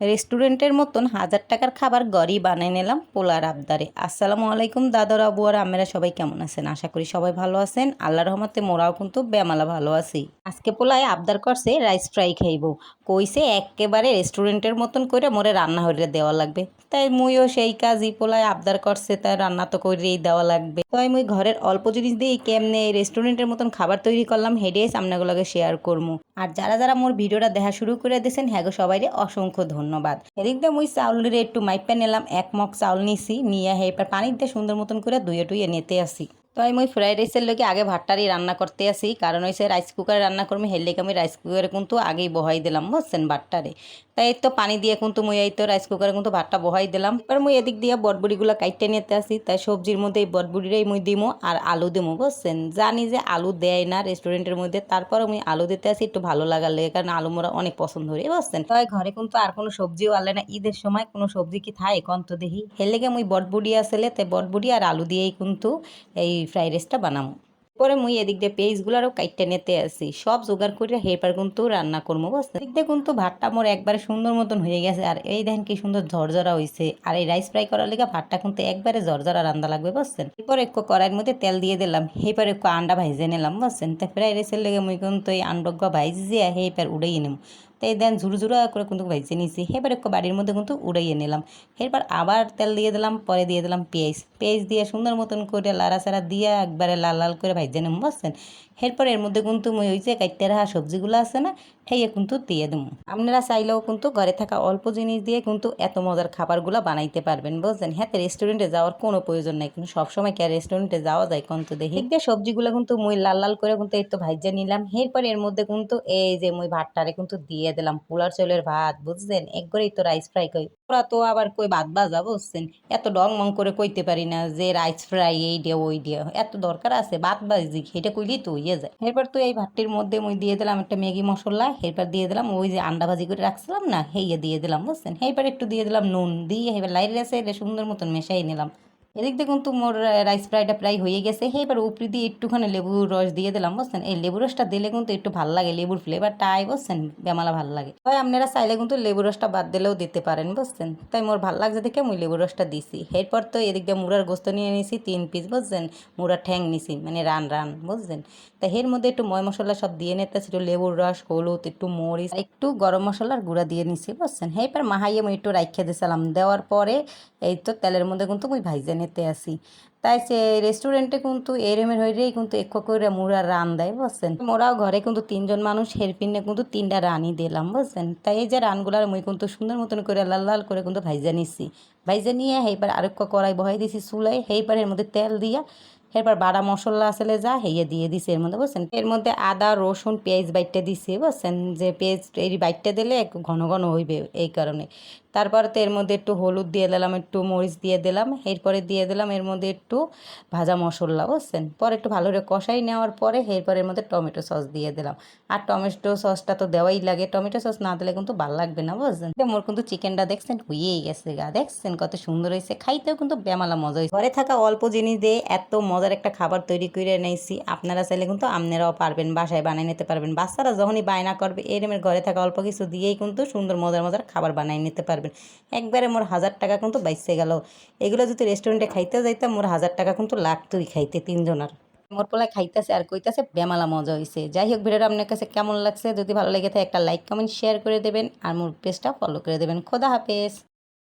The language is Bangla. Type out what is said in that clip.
রেস্টুরেন্টের মতন হাজার টাকার খাবার গড়ি বানিয়ে নিলাম পোলার আবদারে। আসসালামু আলাইকুম দাদার আবু আর আমেরা সবাই কেমন আছেন? আশা করি সবাই ভালো আছেন। আল্লাহ রহমতে মোরাও কিন্তু বেমালা ভালো আছি। আজকে পোলায় আবদার করছে রাইস ফ্রাই খাইবো। কইছে একেবারে রেস্টুরেন্টের মতন করে মোরে রান্না হইরে দেওয়া লাগবে। তাই মুইও সেই কাজই পোলায় আবদার করছে, তাই রান্না তো করেই দেওয়া লাগবে। তাই মুই ঘরের অল্প জিনিস দিয়ে কেমনে রেস্টুরেন্টের মতন খাবার তৈরি করলাম, হেডে সামনেগুলোকে শেয়ার করব আর যারা যারা মোর ভিডিওটা দেখা শুরু করে দিয়েছেন হ্যাঁ গো সবাই অসংখ্য ধন্যবাদ। এদিক দিয়ে মুই চাউলের একটু মাইপে নিলাম, এক মগ চাউল নিছি, নিয়ে হেপার পানির দিয়ে সুন্দর মতন করে ধুয়ে টুয়ে নিতে আসি। তো আমি ফ্রাইড রাইসের লোকে আগে ভাতটারই রান্না করতে আসি। কারণ হয়েছে রাইস কুকারে রান্না করব হেললে আমি রাইস কুকারে কিন্তু আগেই বহাই দিলাম, বুঝছেন ভাতটারে। তাই এই তো পানি দিয়ে কিন্তু মুই এই তো রাইস কুকারে কিন্তু ভাতটা বহাই দিলাম। এবার মুই এদিক দিয়ে বটবুড়িগুলো কাইটে নিতে আসি। তাই সবজির মধ্যে এই বটবুড়িটাই মুই দিমো আর আলু দিমো, বুঝছেন? জানি যে আলু দেয় না রেস্টুরেন্টের মধ্যে তারপরে মুই আলু দিতে আসি, একটু ভালো লাগার লেগে, কারণ আলু মোরা অনেক পছন্দ করি, বুঝছেন? তাই ঘরে কিন্তু আর কোনো সবজিও আলে না। ঈদের সময় কোনো সবজি কি থাকে কন্ত দেখি। হের লেগে মুই বটবুড়ি আসলে, তাই বটবুড়ি আর আলু দিয়েই কিন্তু এই ফ্রাইড রাইসটা বানামো। পরে মুই এদিক দিয়ে পেঁয়াজগুলো আরও কাইটে নিতে আসি। সব জোগাড় করে হেপার কিন্তু রান্না করব বুঝতে এদিক দিয়ে কিন্তু ভাতটা মোর একবারে সুন্দর মতন হয়ে গেছে। আর এই দেখেন কি সুন্দর ঝরঝরা হয়েছে আর এই রাইস ফ্রাই করার লেগে ভাতটা কিন্তু একবারে ঝরঝরা রান্না লাগবে, বুঝছেন? এরপর একটু কড়াইয়ের মধ্যে তেল দিয়ে দিলাম। হেপার একটু আন্ডা ভাইজে নিলাম, বুঝছেন? তা ফ্রাই রাইসের লেগে মুই কিন্তু এই আন্ডগা ভাইজে হেপার উড়াইয়ে নেব তাই দেন ঝুরু ঝুরা করে কিন্তু ভেজে নিয়েছি এবার একটু বাড়ির মধ্যে কিন্তু উড়াইয়ে নিলাম। এরপর আবার তেল দিয়ে দিলাম, পরে দিয়ে দিলাম পেঁয়াজ। পেঁয়াজ দিয়ে সুন্দর মতন করে লাড়া সাড়া দিয়ে একবারে লাল লাল করে ভাইজে নেব এরপর এর মধ্যে কিন্তু ওই যে কাইটে রাখা সবজিগুলো আছে না ঠেয়ে কিন্তু দিয়ে দেবো আপনারা চাইলেও কিন্তু ঘরে থাকা অল্প জিনিস দিয়ে কিন্তু এত মজার খাবারগুলো বানাইতে পারবেন, বুঝছেন? হ্যাঁ রেস্টুরেন্টে যাওয়ার কোনো প্রয়োজন নাই, কিন্তু সবসময় কে রেস্টুরেন্টে যাওয়া যায় কিন্তু দেখি। দিয়ে সবজিগুলো কিন্তু মুই লাল লাল করে কিন্তু এই তো নিলাম। এরপর এর মধ্যে কিন্তু এই যে মুই ভাতটারে কিন্তু দিয়ে দিলাম, পোলার চাউলের ভাত, বুঝছেন? একবারেই তো রাইস ফ্রাই কই। ওরা তো আবার কই ভাত ভাজা, বুঝছেন? এত ডং মং করে কইতে পারি না যে রাইস ফ্রাই এই দিয়ে, ওই দিয়ে। এত দরকার আছে, ভাত ভাজি, এটা কইলি তো ইয়ে যায়। এরপর তো এই ভাতটির মধ্যে মুই দিয়ে দিলাম একটা ম্যাগি মশলা। এরপর দিয়ে দিলাম, ওই যে আন্ডা ভাজি করে রাখছিলাম না, হেইয়ে দিয়ে দিলাম, বুঝছেন? এইবার একটু দিয়ে দিলাম নুন, দিয়ে এবার লাইট রেসে সুন্দর মতন মেশাই নিলাম। এদিক দিয়ে কিন্তু মোর রাইস ফ্রাইটা প্রায় হয়ে গেছে। হে এবার উপরি দিয়ে একটুখানি লেবুর রস দিয়ে দিলাম, বুঝছেন? এই লেবুর রসটা দিলে কিন্তু একটু ভালো লাগে, লেবুর ফ্লেভারটা আয়, বুঝছেন? বেমালা ভালো লাগে। তাই আপনারা চাইলে কিন্তু লেবুর রসটা বাদ দিলেও দিতে পারেন, বুঝছেন? তাই মোর ভালো লাগছে দেখে মুই লেবুর রসটা দিছি। এরপর তো এদিক দিয়ে মুড়ার গোস্ত নিয়ে নিয়েছি তিন পিস বুঝছেন? মুড়ার ঠ্যাং নিছি মানে রান রান, বুঝছেন? তা এর মধ্যে একটু ময় মশলা সব দিয়ে নিতে একটু লেবুর রস, হলুদ, একটু মরিচ একটু গরম মশলার গুঁড়া দিয়ে নিছি, বুঝছেন? এরপর মাহাইয়ে মুই একটু রাইখে দিয়েছিলাম দেওয়ার পরে এই তো তেলের মধ্যে কিন্তু মুই ভাইজে নিতে আসি। তাই সে রেস্টুরেন্টে কিন্তু এরমের হইলেই কিন্তু এক করে মুড়া রান দেয়, বুঝছেন? মোরাও ঘরে কিন্তু তিনজন মানুষ হেরপিনে কিন্তু তিনটা রানই দিলাম, বুঝছেন? তাই এই যে রানগুলার মুই কিন্তু সুন্দর মতন করে লাল লাল করে কিন্তু ভাইজা নিছি। ভাইজা নিয়ে সেইবার আরেক কড়াই বহাই দিছি চুলাই সেইবার এর মধ্যে তেল দিয়া এরপর বাড়া মশলা আসলে যা হেয়ে দিয়ে দিছে এর মধ্যে, বুঝছেন? এর মধ্যে আদা, রসুন, পেঁয়াজ বাইটটা দিছে, বুঝছেন? যে পেঁয়াজ এই বাইটটা দিলে ঘন ঘন হইবে এই কারণে। তারপর তো এর মধ্যে একটু হলুদ দিয়ে দিলাম, একটু মরিচ দিয়ে দিলাম, এরপরে দিয়ে দিলাম এর মধ্যে একটু ভাজা মশলা, বুঝছেন? পরে একটু ভালো করে কষাই নেওয়ার পরে এরপর এর মধ্যে টমেটো সস দিয়ে দিলাম। আর টমেটো সসটা তো দেওয়াই লাগে, টমেটো সস না দিলে কিন্তু ভালো লাগবে না, বুঝছেন? মোর কিন্তু চিকেনটা দেখছেন হয়েই গেছে গা, দেখছেন কত সুন্দর হয়েছে, খাইতেও কিন্তু বেমালা মজা হয়েছে। ঘরে থাকা অল্প জিনিস দিয়ে এত মজার একটা খাবার তৈরি করে নিয়েছি আপনারা চাইলে কিন্তু আপনারাও পারবেন, বাসায় বানিয়ে নিতে পারবেন। বাচ্চারা যখনই বায়না করবে এরমের ঘরে থাকা অল্প কিছু দিয়েই কিন্তু সুন্দর মজার মজার খাবার বানিয়ে নিতে পারবেন একবারে মোর হাজার টাকা কিন্তু বাইসে গেল। এগুলো যদি রেস্টুরেন্টে খাইতে যাইতে মোর হাজার টাকা কিন্তু লাগতোই খাইতে তিনজনের মোর পোলায় খাইতেছে আর কইতেছে বেমালা মজা হয়েছে যাই হোক, ভিডিওটা আপনার কাছে কেমন লাগছে? যদি ভালো লেগে থাকে, একটা লাইক কমেন্ট শেয়ার করে দেবেন। আর মোর পেজটা ফলো করে দেবেন। খোদা হাফেজ।